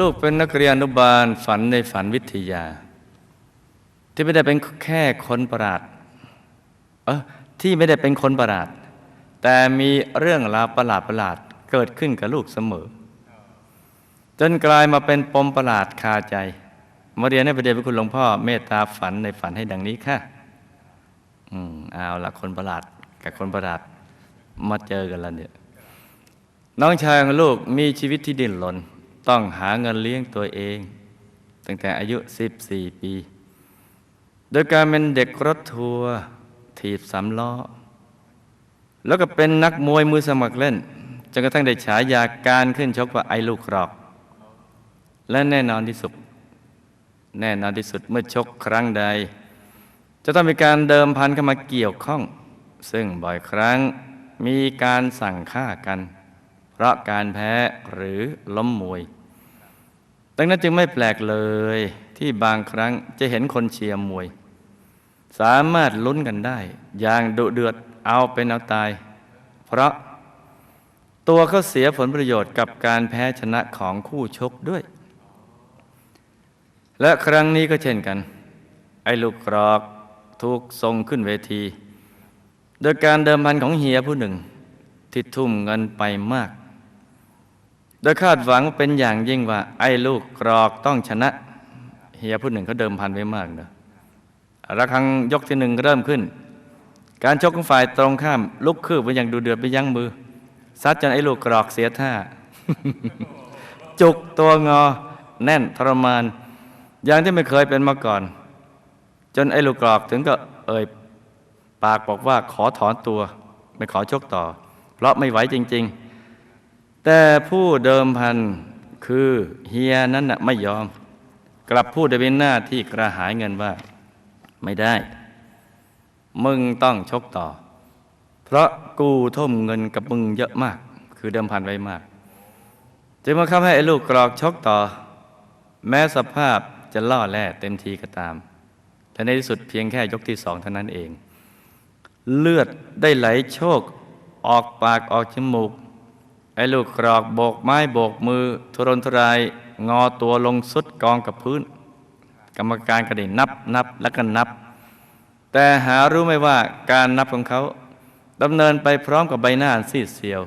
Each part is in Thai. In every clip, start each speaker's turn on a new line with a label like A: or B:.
A: ลูกเป็นนักเรียนอนุบาลฝันในฝันวิทยา ที่ไม่ได้เป็นแค่คนประหลาดเออที่ไม่ได้เป็นคนประหลาด แต่มีเรื่องราวประหลาดประหลาดเกิดขึ้นกับลูกเสมอ จนกลายมาเป็นปมประหลาดคาใจ มาเรียนให้ประเดี๋ยวคุณหลวงพ่อเมตตาฝันในฝันให้ดังนี้ค่ะ อืมเอาละคนประหลาดกับคนประหลาดมาเจอกันแล้วเนี่ยน้องชายของลูกมีชีวิตที่ดิ้นรน ต้องหาเงินเลี้ยงตัวเอง ตั้งแต่อายุ 14 ปี โดยการเป็นเด็กรถทัวร์ถีบสามล้อ แล้วก็เป็นนักมวยมือสมัครเล่นจนกระทั่งได้ฉายาการขึ้นชกว่าไอ้ลูกครอก และแน่นอนที่สุด แน่นอนที่สุดเมื่อชกครั้งใด จะต้องมีการเดิมพันเข้ามาเกี่ยวข้อง ซึ่งบ่อยครั้งมีการสั่งฆ่ากัน เพราะการแพ้หรือล้มมวย ดังนั้นจึงไม่แปลกเลยที่บางครั้งจะเห็นคนเชียร์มวย สามารถลุ้นกันได้ อย่างดุเดือดเอาเป็นเอาตาย เพราะตัวเขาเสียผลประโยชน์กับการแพ้ชนะของคู่ชกด้วย และครั้งนี้ก็เช่นกัน ไอ้ลูกกรอกถูกส่งขึ้นเวที โดยการเดิมพันของเฮียผู้หนึ่ง ที่ทุ่มเงินไปมาก โดยคาดหวังเป็นอย่างยิ่งว่า ไอ้ลูกกรอกต้องชนะ เฮียผู้หนึ่งเขาเดิมพันไว้มากเนอะระครังยกที่หนึ่งเริ่มขึ้น การชกของฝ่ายตรงข้าม ลุกคืบไปอย่างดูเดือดไปยั้งมือ ซัดจนไอ้ลูกกรอกเสียท่า จุกตัวงอ แน่นทรมาน อย่างที่ไม่เคยเป็นมาก่อน จนไอ้ลูกกรอกถึงก็เอ่ยปากบอกว่าขอถอนตัว ไม่ขอชกต่อ เพราะไม่ไหวจริง ๆ แต่ผู้เดิมพันคือเฮียนั้นน่ะไม่ยอม กลับพูดด้วยหน้าที่กระหายเงินว่า ไม่ได้ มึงต้องชกต่อ เพราะกูทุ่มเงินกับมึงเยอะมาก คือเดิมพันไว้มากจึงมาคับให้ไอ้ลูกกรอกชกต่อ แม้สภาพจะล่อแร่เต็มทีก็ตามแต่ในที่สุดเพียงแค่ยกที่สองเท่านั้นเอง เลือดได้ไหลโชกออกปากออกจมูก อ้ลูกกรอกโบกไม้โบกมือ ทุรนทุรายงอตัวลงสุดกองกับพื้น กรรมการก็ได้นับนับแล้วก็นับ แต่หารู้ไหมว่าการนับของเขาดำเนินไปพร้อมกับใบหน้าซีดเซียว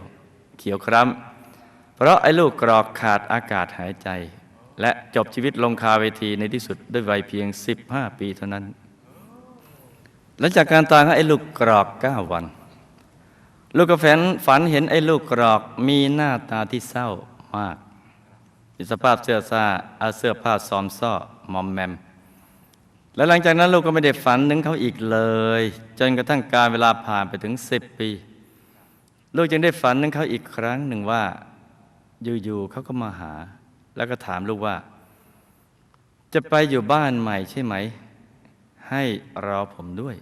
A: เขียวคล้ำเพราะไอ้ลูกกรอกขาดอากาศหายใจ และจบชีวิตลงคาเวทีในที่สุดด้วยวัยเพียง 15 ปีเท่านั้น หลังจากการตายของไอ้ลูกกรอกเก้าวัน ลูกกระแฟนฝันเห็นไอ้ลูกกรอกมีหน้าตาที่เศร้ามากมีสภาพเสื้อซ่าเอาเสื้อผ้าซ้อมซ่อมอมแมม และหลังจากนั้นลูกก็ไม่ได้ฝันถึงเขาอีกเลย จนกระทั่งการเวลาผ่านไปถึงสิบปี ลูกจึงได้ฝันถึงเขาอีกครั้งหนึ่งว่า อยู่ๆเขาก็มาหา แล้วก็ถามลูกว่า จะไปอยู่บ้านใหม่ใช่ไหม ให้รอผมด้วย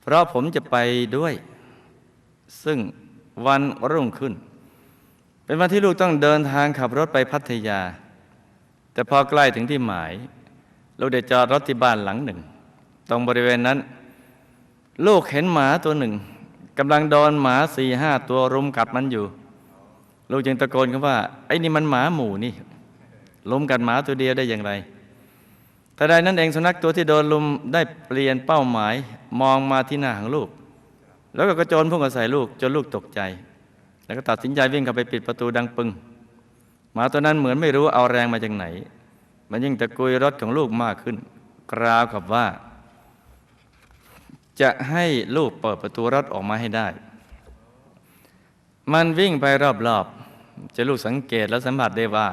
A: เพราะผมจะไปด้วย ซึ่งวันรุ่งขึ้น เป็นวันที่ลูกต้องเดินทางขับรถไปพัทยา แต่พอใกล้ถึงที่หมาย ลูกได้จอดรถที่บ้านหลังหนึ่ง ตรงบริเวณนั้น ลูกเห็นหมาตัวหนึ่งกำลังโดนหมาสี่ห้าตัวรุมกัดมันอยู่ ลูกจึงตะโกนคำว่า ไอ้นี่มันหมาหมู่นี่ลุมกัดหมาตัวเดียวได้อย่างไรแต่ใดนั้นเองสุนัขตัวที่โดนลุมได้เปลี่ยนเป้าหมายมองมาที่หน้าของลูก แล้วก็กระโจนพุ่งเข้าใส่ลูกจนลูกตกใจ แล้วก็ตัดสินใจวิ่งเข้าไปปิดประตูดังปึงหมาตัวนั้นเหมือนไม่รู้เอาแรงมาจากไหน มันยิ่งตะกุยรถของลูกมากขึ้น กราวกับว่า จะให้ลูกเปิดประตูรถออกมาให้ได้ มันวิ่งไปรอบๆจะลูกสังเกตและสัมผัสได้ว่า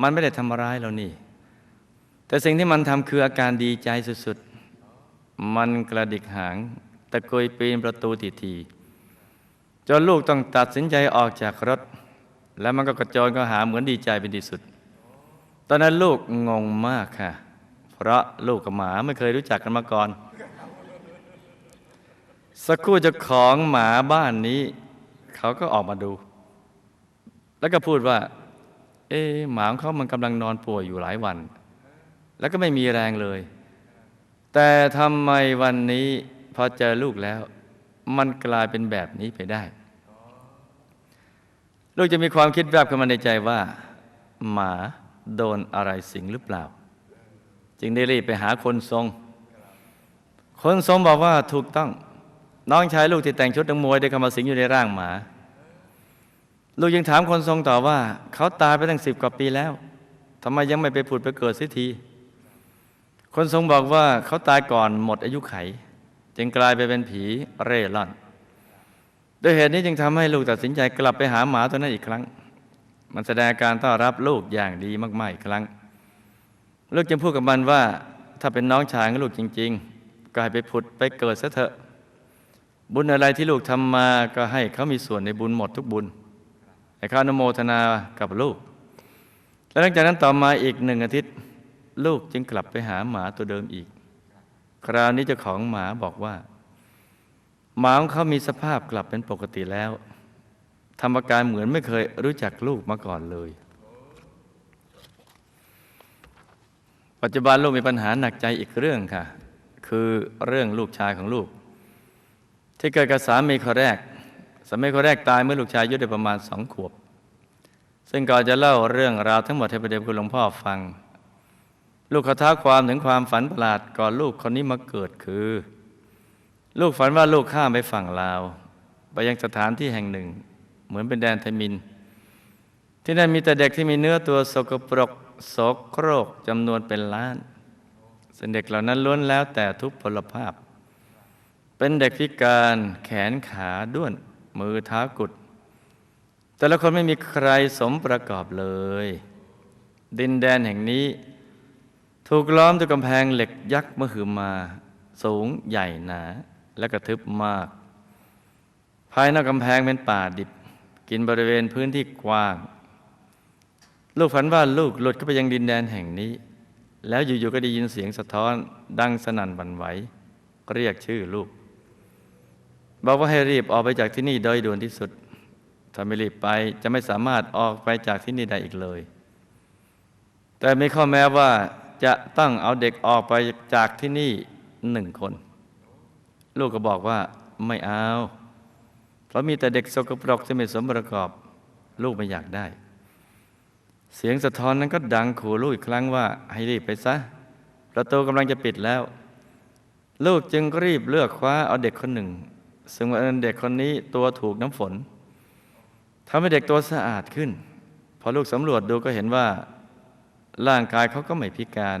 A: มันไม่ได้ทำร้ายเรานี่ แต่สิ่งที่มันทำคืออาการดีใจสุดๆ มันกระดิกหาง ตะกุยปีนประตูทีๆจนลูกต้องตัดสินใจออกจากรถ แล้วมันก็กระโจนก็หาเหมือนดีใจเป็นที่สุด ตอนนั้นลูกงงมากค่ะ เพราะลูกกับหมาไม่เคยรู้จักกันมาก่อน สักครู่จ้าของหมาบ้านนี้ เขาก็ออกมาดู แล้วก็พูดว่า เอ๊หมาของเขามันกำลังนอนป่วยอยู่หลายวัน แล้วก็ไม่มีแรงเลย แต่ทำไมวันนี้ อเจอลูกแล้ว มันกลายเป็นแบบนี้ไปได้ ลูกจะมีความคิดแวบขึ้นมาในใจว่า หมาโดนอะไรสิงหรือเปล่า จึงได้รีบไปหาคนทรง คนทรงบอกว่าถูกต้อง น้องชายลูกที่แต่งชุดนักมวยได้เข้ามาสิงอยู่ในร่างหมา ลูกยังถามคนทรงต่อว่า เขาตายไปตั้งสิบกว่าปีแล้วทำไมยังไม่ไปผุดไปเกิดสักที คนทรงบอกว่าเขาตายก่อนหมดอายุไข จึงกลายไปเป็นผีเร่ร่อน ด้วยเหตุนี้จึงทำให้ลูกตัดสินใจกลับไปหาหมาตัวนั้นอีกครั้ง มันแสดงการต้อนรับลูกอย่างดีมากๆอีกครั้ง ลูกจึงพูดกับมันว่า ถ้าเป็นน้องชายของลูกจริง ๆ ก็ให้ไปผุดไปเกิดซะเถอะ บุญอะไรที่ลูกทำมาก็ให้เขามีส่วนในบุญหมดทุกบุญให้เขาอนุโมทนากับลูก และหลังจากนั้นต่อมาอีกหนึ่งอาทิตย์ ลูกจึงกลับไปหาหมาตัวเดิมอีก คราวนี้เจ้าของหมาบอกว่า หมาของเขามีสภาพกลับเป็นปกติแล้วทำอาการเหมือนไม่เคยรู้จักลูกมาก่อนเลย ปัจจุบันลูกมีปัญหาหนักใจอีกเรื่องค่ะ คือเรื่องลูกชายของลูก ที่เกิดกับสามีคนแรก สามีคนแรกตายเมื่อลูกชายอายุได้ประมาณสองขวบ ซึ่งก่อนจะเล่าเรื่องราวทั้งหมดให้ประเดชคุณหลวงพ่อฟัง ลูกเขาท้าความถึงความฝันประหลาดก่อนลูกคนนี้มาเกิดคือ ลูกฝันว่าลูกข้ามไปฝั่งลาว ไปยังสถานที่แห่งหนึ่ง เหมือนเป็นแดนไทมิน ที่นั่นมีแต่เด็กที่มีเนื้อตัวสกปรกโสโครกจำนวนเป็นล้านส่วนเด็กเหล่านั้นล้วนแล้วแต่ทุพพลภาพ เป็นเด็กพิการแขนขาด้วน มือเท้ากุด แต่ละคนไม่มีใครสมประกอบเลย ดินแดนแห่งนี้ ถูกล้อมด้วยกำแพงเหล็กยักษ์มหึมา สูงใหญ่หนา และกระทึบมาก ภายนอกกำแพงเป็นป่าดิบ กินบริเวณพื้นที่กว้าง ลูกฝันว่าลูกหลุดเข้าไปยังดินแดนแห่งนี้ แล้วอยู่ๆก็ได้ยินเสียงสะท้อนดังสนั่นหวั่นไหวเรียกชื่อลูก บอกว่าให้รีบออกไปจากที่นี่โดยด่วนที่สุด ถ้าไม่รีบไปจะไม่สามารถออกไปจากที่นี่ได้อีกเลย แต่มีข้อแม้ว่า จะต้องเอาเด็กออกไปจากที่นี่หนึ่งคน ลูกก็บอกว่าไม่เอา เพราะมีแต่เด็กสกปรกที่ไม่สมประกอบ ลูกไม่อยากได้ เสียงสะท้อนนั้นก็ดังขู่ลูกอีกครั้งว่าให้รีบไปซะ ประตูกำลังจะปิดแล้ว ลูกจึงรีบเลือกคว้าเอาเด็กคนหนึ่ง ซึ่งว่าเด็กคนนี้ตัวถูกน้ำฝนทำให้เด็กตัวสะอาดขึ้น พอลูกสำรวจดูก็เห็นว่า ร่างกายเขาก็ไม่พิการ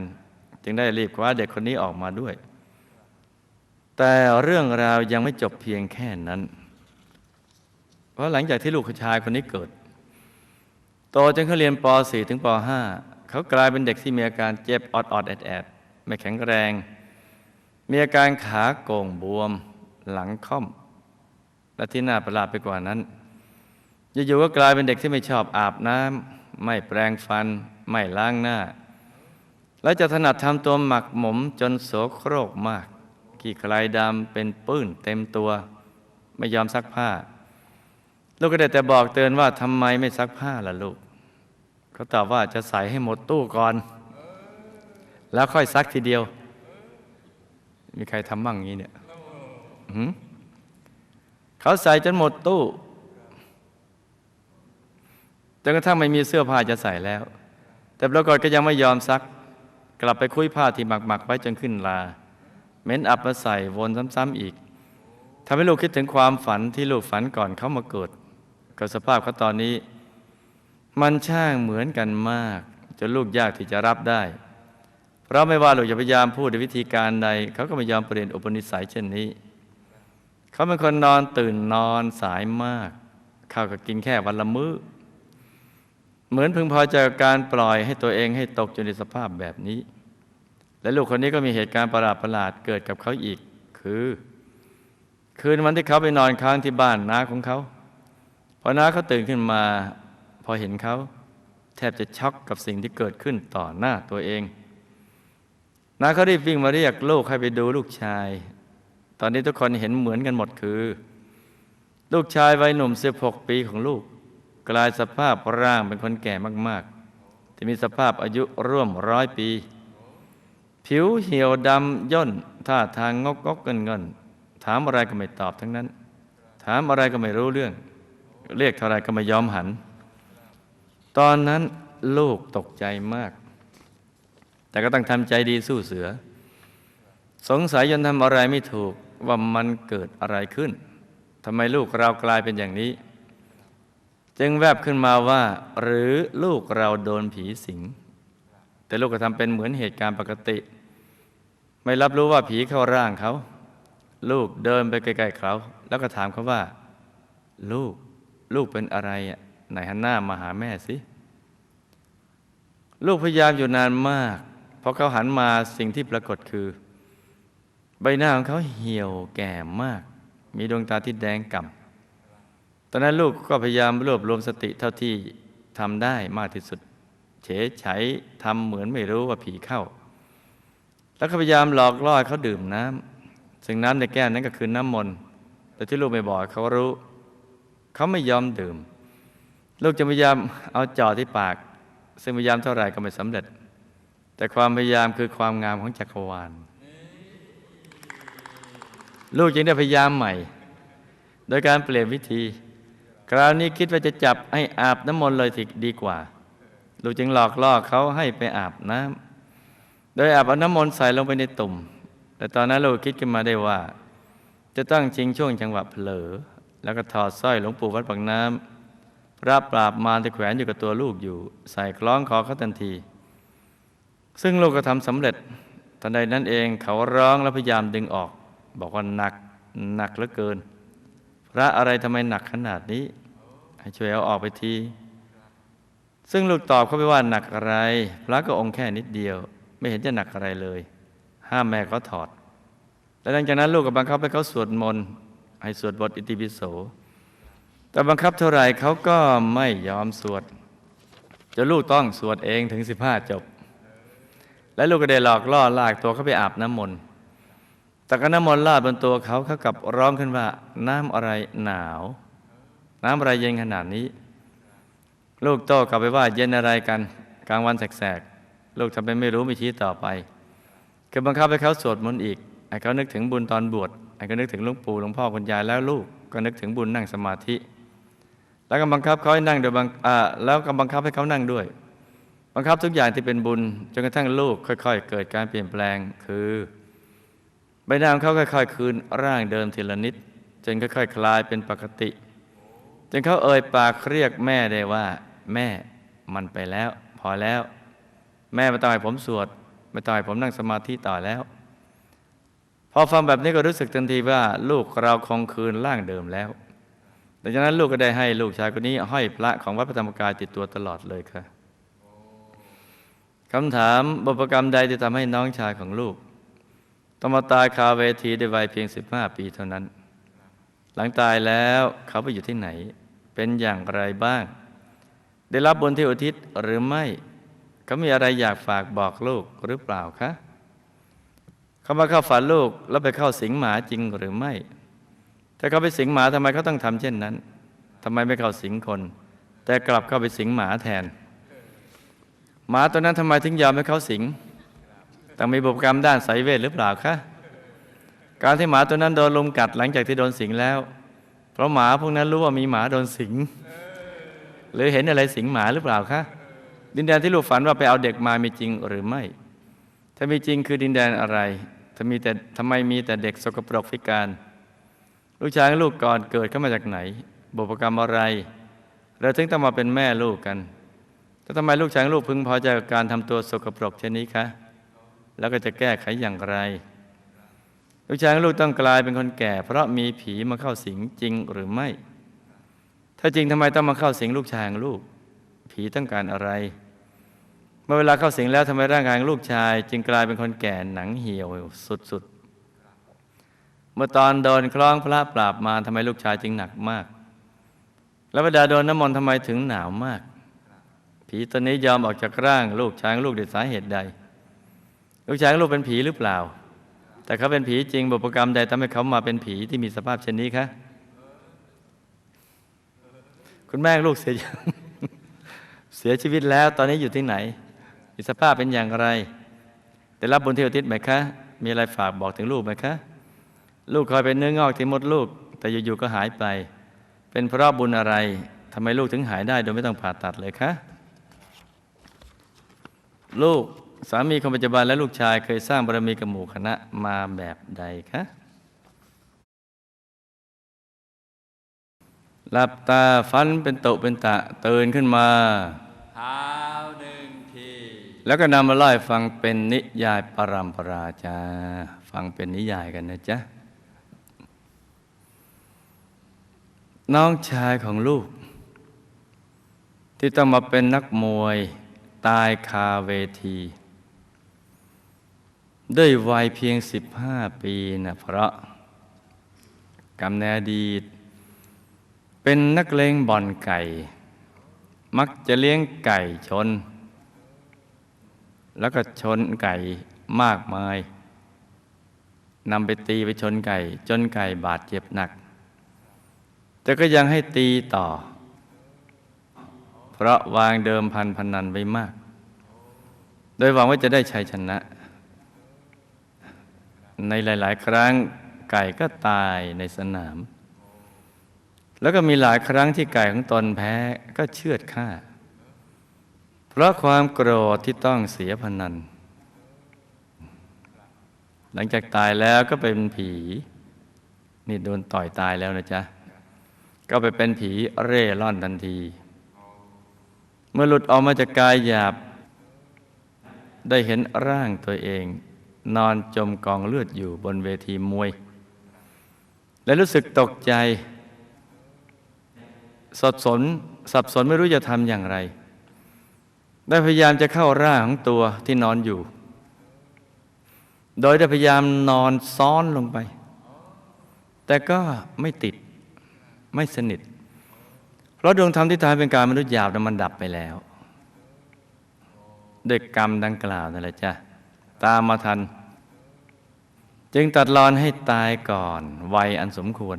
A: จึงได้รีบคว้าเด็กคนนี้ออกมาด้วย แต่เรื่องราวยังไม่จบเพียงแค่นั้น เพราะหลังจากที่ลูกชายคนนี้เกิด โตจนเขาเรียนป .4 ถึงป .5 เขากลายเป็นเด็กที่มีอาการเจ็บออดออดแอดแอดไม่แข็งแรง มีอาการขาโก่งบวม หลังค่อม และที่น่าประหลาดไปกว่านั้นอยู่ๆก็กลายเป็นเด็กที่ไม่ชอบอาบน้ำ ไม่แปรงฟัน ไม่ล้างหน้า และจะถนัดทำตัวหมักหมมจนโสโครกมาก ขี้ใครดำเป็นปื้นเต็มตัว ไม่ยอมซักผ้า ลูกก็ได้แต่บอกเตือนว่าทำไมไม่ซักผ้าล่ะลูกเขาตอบว่าจะใส่ให้หมดตู้ก่อน แล้วค่อยซักทีเดียว มีใครทำบ้างงี้เนี่ยเขาใส่จนหมดตู้ จนกระทั่งไม่มีเสื้อผ้าจะใส่แล้ว แต่ปรากฏก็ยังไม่ยอมซัก กลับไปคุยผ้าที่หมักๆไว้จนขึ้นลาเม้นอับมาใส่วนซ้ำๆอีกทำให้ลูกคิดถึงความฝันที่ลูกฝันก่อนเขามาเกิดกับสภาพเขาตอนนี้ มันช่างเหมือนกันมากจนลูกยากที่จะรับได้ เพราะไม่ว่าลูกจะพยายามพูดด้วยวิธีการใด เขาก็ไม่ยอมเปลี่ยนอุปนิสัยเช่นนี้ เขาเป็นคนนอนตื่นนอนสายมาก ข้าวก็กินแค่วันละมื้อ เหมือนพึงพอใจกับการปล่อยให้ตัวเองให้ตกอยู่ในสภาพแบบนี้ และลูกคนนี้ก็มีเหตุการณ์ประหลาดประหลาดๆเกิดกับเขาอีก คือ คืนวันที่เขาไปนอนค้างที่บ้านน้าของเขาพอน้าเขาตื่นขึ้นมา พอเห็นเขาแทบจะช็อกกับสิ่งที่เกิดขึ้นต่อหน้าตัวเองน้าเขารีบวิ่งมาเรียกลูกให้ไปดูลูกชาย ตอนนี้ทุกคนเห็นเหมือนกันหมดคือ ลูกชายวัยหนุ่ม 16 ปีของลูก กลายสภาพร่างเป็นคนแก่มากๆ ที่มีสภาพอายุร่วมร้อยปี ผิวเหี่ยวดำย่นท่าทางงกงกเงินเงินถามอะไรก็ไม่ตอบทั้งนั้น ถามอะไรก็ไม่รู้เรื่อง เรียกเท่าไรก็ไม่ยอมหัน ตอนนั้นลูกตกใจมาก แต่ก็ต้องทำใจดีสู้เสือ สงสัยจนทำอะไรไม่ถูกว่ามันเกิดอะไรขึ้นทำไมลูกเรากลายเป็นอย่างนี้ จึงแวบขึ้นมาว่า หรือลูกเราโดนผีสิง แต่ลูกก็ทำเป็นเหมือนเหตุการณ์ปกติ ไม่รับรู้ว่าผีเข้าร่างเขา ลูกเดินไปใกล้ๆเขา แล้วก็ถามเขาว่า ลูกลูกเป็นอะไรอะไหนหันหน้ามาหาแม่สิ ลูกพยายามอยู่นานมากพอเขาหันมาสิ่งที่ปรากฏคือ ใบหน้าของเขาเหี่ยวแก่มาก มีดวงตาที่แดงก่ำ ตอนนั้นลูกก็พยายามรวบรวมสติเท่าที่ทำได้มากที่สุด เฉยไฉทำเหมือนไม่รู้ว่าผีเข้า แล้วก็พยายามหลอกล่อให้เขาดื่มน้ำซึ่งน้ำในแก้วนั้นก็คือน้ำมนต์แต่ที่ลูกไม่บอกเขารู้ เขาไม่ยอมดื่ม ลูกจะพยายามเอาจ่อที่ปาก ซึ่งพยายามเท่าไหร่ก็ไม่สำเร็จ แต่ความพยายามคือความงามของจักรวาลลูกจึงได้พยายามใหม่ โดยการเปลี่ยนวิธี คราวนี้คิดว่าจะจับให้อาบน้ำมนต์เลยสิดีกว่า ลูกจึงหลอกล่อเขาให้ไปอาบน้ำโดยอาบเอาน้ำมนต์ใส่ลงไปในตุ่ม แต่ตอนนั้นลูกคิดขึ้นมาได้ว่า จะต้องชิงช่วงจังหวะเผลอ แล้วก็ถอดสร้อยหลวงปู่วัดปากน้ำพระปราบมารที่แขวนอยู่กับตัวลูกอยู่ ใส่คล้องคอเขาทันที ซึ่งลูกก็ทำสำเร็จทันใดนั้นเองเขาร้องแล้วพยายามดึงออก บอกว่าหนักหนักเหลือเกิน พระอะไรทำไมหนักขนาดนี้ ให้ช่วยเอาออกไปที ซึ่งลูกตอบเขาไปว่าหนักอะไร พระก็องค์แค่นิดเดียว ไม่เห็นจะหนักอะไรเลย ห้ามแม่เขาถอด และหลังจากนั้นลูกก็บังคับให้เขาสวดมนต์ให้สวดบทอิติปิโส แต่บังคับเท่าไหร่เขาก็ไม่ยอมสวดจนลูกต้องสวดเองถึงสิบห้าจบ และลูกก็ได้หลอกล่อลากตัวเขาไปอาบน้ำมนต์ ต่ก็น้ำมนต์ลาดบนตัวเขาเขากับร้องขึ้นว่า น้ำอะไรหนาว น้ำอะไรเย็นขนาดนี้ ลูกโต้กลับไปว่าเย็นอะไรกันกลางวันแสกๆลูกทำเป็นไม่รู้ไม่ชี้ต่อไปก็บังคับให้เขาสวดมนต์อีกให้เขานึกถึงบุญตอนบวชให้เขานึกถึงหลวงปู่หลวงพ่อคุณยายแล้วลูกก็นึกถึงบุญนั่งสมาธิ แล้วก็บังคับเขาให้นั่งโดยบังอ่าแล้วก็บังคับให้เขานั่งด้วย บังคับทุกอย่างที่เป็นบุญจนกระทั่งลูกค่อย ๆ เกิดการเปลี่ยนแปลงคือ ใบหน้าของเขาค่อยๆคืนร่างเดิมทีละนิด จนค่อยๆคลายเป็นปกติ จนเขาเอ่ยปากเรียกแม่ได้ว่า แม่มันไปแล้ว พอแล้ว แม่ไม่ต้องให้ผมสวดไม่ต้องให้ผมนั่งสมาธิต่อแล้ว พอฟังแบบนี้ก็รู้สึกทันทีว่า ลูกเราคงคืนร่างเดิมแล้วดังนั้นลูกก็ได้ให้ลูกชายคนนี้ห้อยพระของวัดพระธรรมกายติดตัวตลอดเลยค่ะคำถามบุพกรรมใดที่ทำให้น้องชายของลูก ต้องมาตายคาเวทีด้วยวัยเพียง 15 ปีเท่านั้น หลังตายแล้วเขาไปอยู่ที่ไหน เป็นอย่างไรบ้าง ได้รับบุญที่อุทิศหรือไม่ เขามีอะไรอยากฝากบอกลูกหรือเปล่าคะเขามาเข้าฝันลูกแล้วไปเข้าสิงหมาจริงหรือไม่ ถ้าเขาไปสิงหมาทำไมเขาต้องทำเช่นนั้นทำไมไม่เข้าสิงคน แต่กลับเข้าไปสิงหมาแทน หมาตัวนั้นทำไมถึงยอมให้เขาสิง ต้องมีบุพกรรมด้านไสยเวทหรือเปล่าคะการที่หมาตัวนั้นโดนลมกัดหลังจากที่โดนสิงแล้ว เพราะหมาพวกนั้นรู้ว่ามีหมาโดนสิง หรือเห็นอะไรสิงหมาหรือเปล่าคะดินแดนที่ลูกฝันว่าไปเอาเด็กมามีจริงหรือไม่ ถ้ามีจริงคือดินแดนอะไรถ้ามีแต่ทำไมมีแต่เด็กสกปรกพิการ ลูกชายลูกก่อนเกิดเข้ามาจากไหนบุพกรรมอะไรเราถึงต้องมาเป็นแม่ลูกกันแต่ทำไมลูกชายลูกพึงพอใจกับการทำตัวสกปรกเช่นนี้คะ แล้วก็จะแก้ไขอย่างไร ลูกชายลูกต้องกลายเป็นคนแก่ เพราะมีผีมาเข้าสิงจริงหรือไม่ ถ้าจริงทำไมต้องมาเข้าสิงลูกชายลูก ผีต้องการอะไร เมื่อเวลาเข้าสิงแล้วทำไมร่างกายของลูกชาย จึงกลายเป็นคนแก่หนังเหี่ยวสุดๆ เมื่อตอนโดนคล้องพระปราบมาทำไมลูกชายจึงหนักมาก แล้วเวลาโดนน้ำมนต์ทำไมถึงหนาวมาก ผีตัวนี้ยอมออกจากร่างลูกชายลูกด้วยสาเหตุใด ลูกชายของลูกเป็นผีหรือเปล่า แต่เขาเป็นผีจริงบุพกรรมใดทำให้เขามาเป็นผีที่มีสภาพเช่นนี้คะคุณแม่ลูกเสียเสียชีวิตแล้ว ตอนนี้อยู่ที่ไหนมีสภาพเป็นอย่างไรได้รับบุญที่อุทิศไหมคะ มีอะไรฝากบอกถึงลูกไหมคะ ลูกคอยเป็นเนื้องอกที่มดลูก แต่อยู่ๆก็หายไป เป็นเพราะบุญอะไรทำไมลูกถึงหายได้โดยไม่ต้องผ่าตัดเลยคะ ลูก สามีคนปัจจุบันและลูกชายเคยสร้างบารมีกับหมู่คณะมาแบบใดคะหลับตาฟันเป็นโตะเป็นตะตื่นขึ้นมา
B: เท้าหนึ่งที
A: แล้วก็นำมาเล่าให้ฟังเป็นนิยายปรัมปราจา ฟังเป็นนิยายกันนะจ๊ะ น้องชายของลูก ที่ต้องมาเป็นนักมวยตายคาเวที ด้วยวัยเพียง 15 ปีนะเพราะกรรมในอดีต เป็นนักเลงบ่อนไก่ มักจะเลี้ยงไก่ชน แล้วก็ชนไก่มากมายนำไปตีไปชนไก่ จนไก่บาดเจ็บหนัก แต่ก็ยังให้ตีต่อ เพราะวางเดิมพันพนันไว้มาก โดยหวังว่าจะได้ชัยชนะ ในหลาย ๆ ครั้งไก่ก็ตายในสนาม แล้วก็มีหลายครั้งที่ไก่ของตนแพ้ก็เชือดฆ่า เพราะความโกรธที่ต้องเสียพนัน หลังจากตายแล้วก็เป็นผี นี่โดนต่อยตายแล้วนะจ๊ะ ก็ไปเป็นผีเร่ร่อนทันที เมื่อหลุดออกมาจากกายหยาบได้เห็นร่างตัวเอง นอนจมกองเลือดอยู่บนเวทีมวย และรู้สึกตกใจ สับสนสับสนไม่รู้จะทำอย่างไร ได้พยายามจะเข้าร่างของตัวที่นอนอยู่ โดยได้พยายามนอนซ้อนลงไป แต่ก็ไม่ติดไม่สนิท เพราะดวงธรรมที่ทำให้เป็นการมนุษย์หยาบนั้นมันดับไปแล้วด้วยกรรมดังกล่าวนั่นแหละจ้ะ ตามมาทัน จึงตัดรอนให้ตายก่อนวัยอันสมควร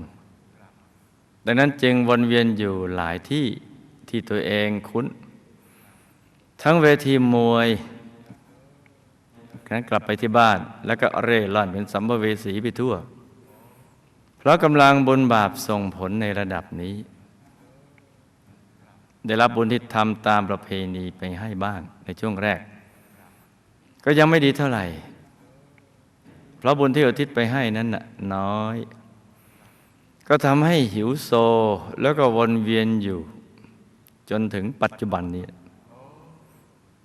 A: ดังนั้นจึงวนเวียนอยู่หลายที่ที่ตัวเองคุ้น ทั้งเวทีมวยนั้นกลับไปที่บ้านแล้วก็เร่ร่อนเป็นสัมภเวสีไปทั่ว เพราะกำลังบุญบาปส่งผลในระดับนี้ ได้รับบุญที่ทำตามประเพณีไปให้บ้างในช่วงแรก ก็ยังไม่ดีเท่าไหร่ เพราะบุญที่อุทิศไปให้นั้นน่ะน้อย ก็ทำให้หิวโซแล้วก็วนเวียนอยู่ จนถึงปัจจุบันนี้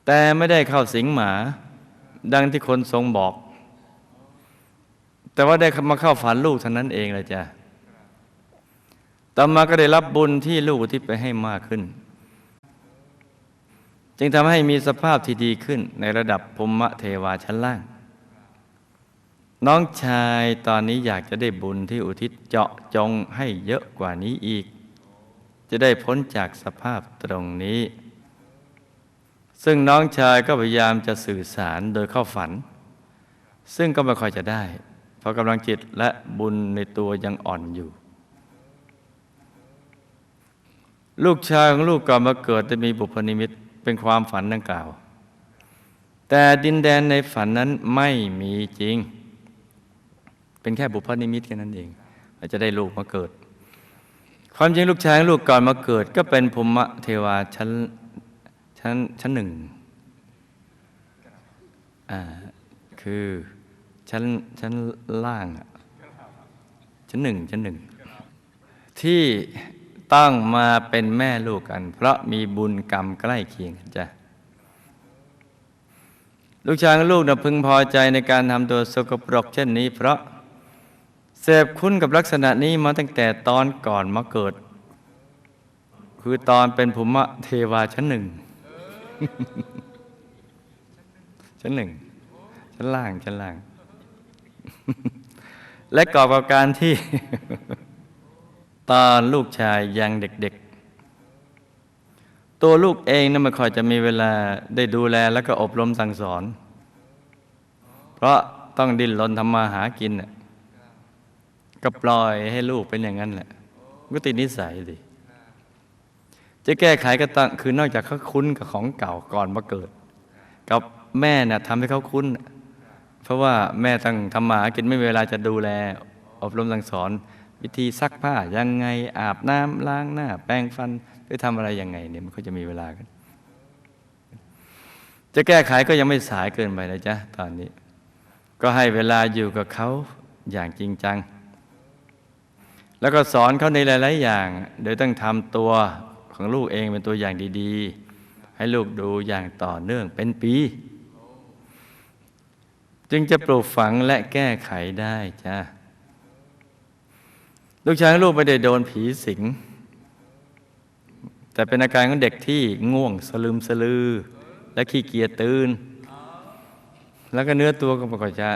A: แต่ไม่ได้เข้าสิงหมา ดังที่คนทรงบอก แต่ว่าได้มาเข้าฝันลูกเท่านั้นเองเลยจ้ะต่อมาก็ได้รับบุญที่ลูกอุที่ไปให้มากขึ้น จึงทำให้มีสภาพที่ดีขึ้นในระดับภูมิเทวาชั้นล่าง น้องชายตอนนี้อยากจะได้บุญที่อุทิศเจาะจงให้เยอะกว่านี้อีก จะได้พ้นจากสภาพตรงนี้ ซึ่งน้องชายก็พยายามจะสื่อสารโดยเข้าฝัน ซึ่งก็ไม่ค่อยจะได้ เพราะกำลังจิตและบุญในตัวยังอ่อนอยู่ลูกชายของลูกก่อนมาเกิดจะมีบุพนิมิต เป็นความฝันดังกล่าว แต่ดินแดนในฝันนั้นไม่มีจริง เป็นแค่บุพนิมิตแค่นั้นเองอาจจะได้ลูกมาเกิด ความจริงลูกชายลูกก่อนมาเกิด ก็เป็นภูมิเทวาชั้นชั้นชั้นหนึ่งอ่าคือชั้นชั้นล่างอะชั้นหนึ่งชั้นหนึ่งที่ ต้องมาเป็นแม่ลูกกัน เพราะมีบุญกรรมใกล้เคียงกันจ้ะลูกชายลูกนะพึงพอใจในการทำตัวสกปรกเช่นนี้ เพราะเสพคุ้นกับลักษณะนี้มาตั้งแต่ตอนก่อนมาเกิด คือตอนเป็นภูมิเทวาชั้นหนึ่ง ชั้นหนึ่ง ชั้นล่างชั้นล่าง และกอบกับการที่ ตอนลูกชายยังเด็กๆ ตัวลูกเองนั้นไม่ค่อยจะมีเวลาได้ดูแลแล้วก็อบรมสั่งสอน เพราะต้องดิ้นรนทำมาหากินน่ะก็ปล่อยให้ลูกเป็นอย่างนั้นแหละก็ติดนิสัยดิจะแก้ไขก็ต้องคือนอกจากเขาคุ้นกับของเก่าก่อนมาเกิด กับแม่น่ะทำให้เขาคุ้น เพราะว่าแม่ต้องทำมาหากินไม่มีเวลาจะดูแล อบรมสั่งสอน วิธีซักผ้ายังไงอาบน้ำล้างหน้า แปรงฟันหรือทำอะไรยังไงเนี่ยมันก็จะมีเวลากัน จะแก้ไขก็ยังไม่สายเกินไปนะจ๊ะตอนนี้ ก็ให้เวลาอยู่กับเขาอย่างจริงจัง แล้วก็สอนเขาในหลาย ๆ อย่าง โดยต้องทำตัวของลูกเองเป็นตัวอย่างดีๆ ให้ลูกดูอย่างต่อเนื่องเป็นปี จึงจะปลูกฝังและแก้ไขได้จ้า ลูกชายของลูกไม่ได้โดนผีสิง แต่เป็นอาการของเด็กที่ง่วงสลืมสลือ และขี้เกียจตื่น แล้วก็เนื้อตัวก็ปรากฏจะ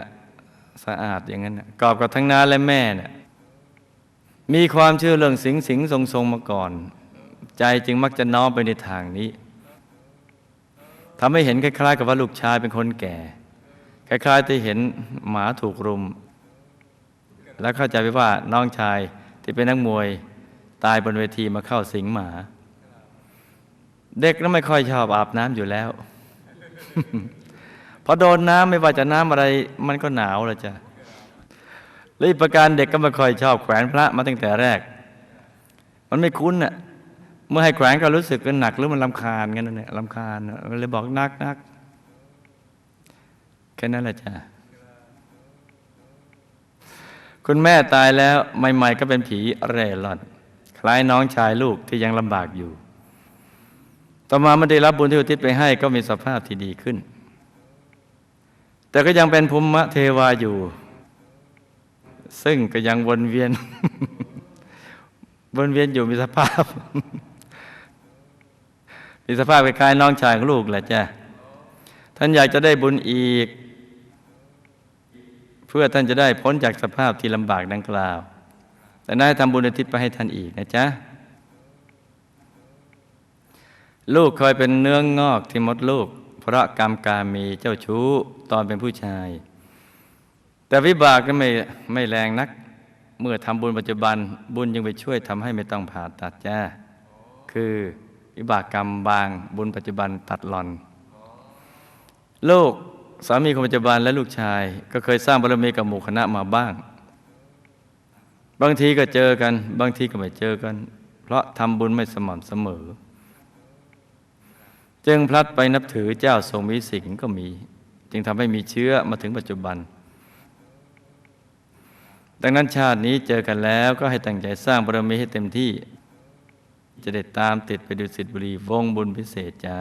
A: สะอาดอย่างนั้นกอบกับทั้งน้าและแม่เนี่ยมีความเชื่อเรื่องสิงสิงทรงทรงมาก่อน ใจจึงมักจะน้อมไปในทางนี้ทำให้เห็นคล้ายๆ กับว่าลูกชายเป็นคนแก่ คล้ายๆที่เห็นหมาถูกรุม แล้วเข้าใจไปว่าน้องชาย ที่เป็นนักมวยตายบนเวทีมาเข้าสิงหมา เด็กนั้นไม่ค่อยชอบอาบน้ำอยู่แล้วพอโดนน้ำไม่ว่าจะน้ำอะไร มันก็หนาวละจ้ะและอีกประการเด็กก็ไม่ค่อยชอบแขวนพระมาตั้งแต่แรก มันไม่คุ้นน่ะเมื่อให้แขวนก็รู้สึกกันหนักหรือมันลำคาญกันนั่นแหละลำคาญเลยบอกนักนักแค่นั้นแหละจ้ะ คุณแม่ตายแล้วใหม่ ๆ ก็เป็นผีเร่ร่อน คล้ายน้องชายลูกที่ยังลำบากอยู่ ต่อมาไม่ได้รับบุญที่อุทิศไปให้ก็มีสภาพที่ดีขึ้น แต่ก็ยังเป็นภูมิเทวาอยู่ ซึ่งก็ยังวนเวียน วนเวียนอยู่มีสภาพ มีสภาพคล้ายน้องชายของลูกแหละจ้ะท่านอยากจะได้บุญอีก เพื่อท่านจะได้พ้นจากสภาพที่ลำบากดังกล่าวแต่นายทำบุญอุทิศไปให้ท่านอีกนะจ๊ะ ลูกเคยเป็นเนื้องงอกที่มดลูก เพราะกรรมการมีเจ้าชู้ตอนเป็นผู้ชาย แต่วิบากก็ไม่ไม่แรงนัก เมื่อทำบุญปัจจุบันบุญยังไปช่วยทำให้ไม่ต้องผ่าตัดจ้าคือวิบากกรรมบางบุญปัจจุบันตัดหลอน ลูก สามีคนปัจจุบันและลูกชาย ก็เคยสร้างบารมีกับหมู่คณะมาบ้าง บางทีก็เจอกัน บางทีก็ไม่เจอกัน เพราะทำบุญไม่สม่ำเสมอ จึงพลัดไปนับถือเจ้าทรงมีสิงก็มี จึงทำให้มีเชื้อมาถึงปัจจุบัน ดังนั้นชาตินี้เจอกันแล้วก็ให้ตั้งใจสร้างบารมีให้เต็มที่ จะได้ตามติดไปดูสิทธิบุรีวงบุญพิเศษจ้า